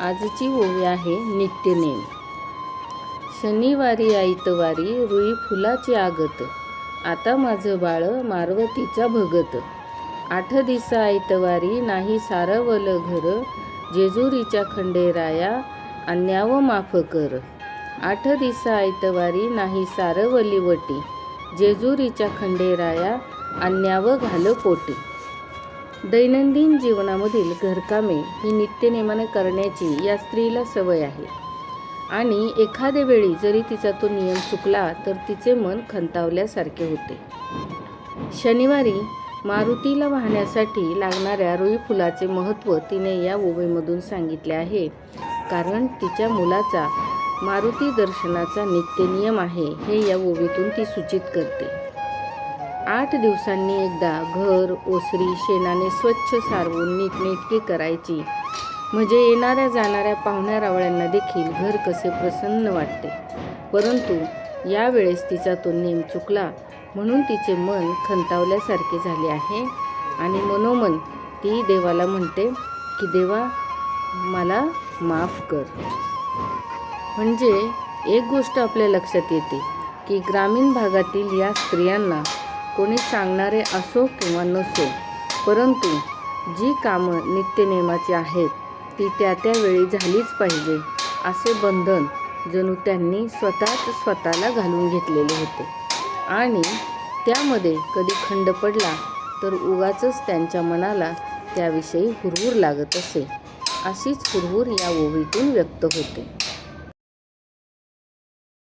आजची ओवी आहे नित्यनेम. शनिवारी आईतवारी रुई फुलाची आगत. आता माझं बाळ मारवतीचा भगत. आठ दिसा आईतवारी नाही सारवलं घर. जेजुरीच्या खंडेराया अन्याव माफ कर. आठ दिसा आईतवारी नाही सारवली वटी. जेजुरीच्या खंडेराया अन्याव घाल पोटी. दैनंदिन जीवनामधील घरकामे ही नित्यनेमाने करण्याची या स्त्रीला सवय आहे. आणि एखाद्या वेळी जरी तिचा तो नियम चुकला तर तिचे मन खंतावल्यासारखे होते. शनिवारी मारुतीला वाहण्यासाठी लागणाऱ्या रुई फुलाचे महत्त्व तिने या ओवेमधून सांगितले आहे. कारण तिच्या मुलाचा मारुती दर्शनाचा नित्यनियम आहे हे या ओवीतून ती सूचित करते. आठ दिवसांनी एकदा घर ओसरी शेणाने स्वच्छ सारवून नीटनेटके करायची. म्हणजे येणाऱ्या जाणाऱ्या पाहुण्या रावळ्यांना देखील घर कसे प्रसन्न वाटते. परंतु यावेळेस तिचा तो नेम चुकला म्हणून तिचे मन खंतावल्यासारखे झाले आहे आणि मनोमन ती देवाला म्हणते की देवा मला माफ कर. म्हणजे एक गोष्ट आपल्या लक्षात येते की ग्रामीण भागातील या स्त्रियांना कोणी सांगणारे असो किंवा नसो परंतु जी कामं नित्यनेमाची आहेत ती त्या त्यावेळी झालीच पाहिजे असे बंधन जणू त्यांनी स्वतःच स्वतःला घालून घेतलेले होते. आणि त्यामध्ये कधी खंड पडला तर उगाचच त्यांच्या मनाला त्याविषयी हुरहुर लागत असे अशीच हुरहुर या ओवीतून व्यक्त होते.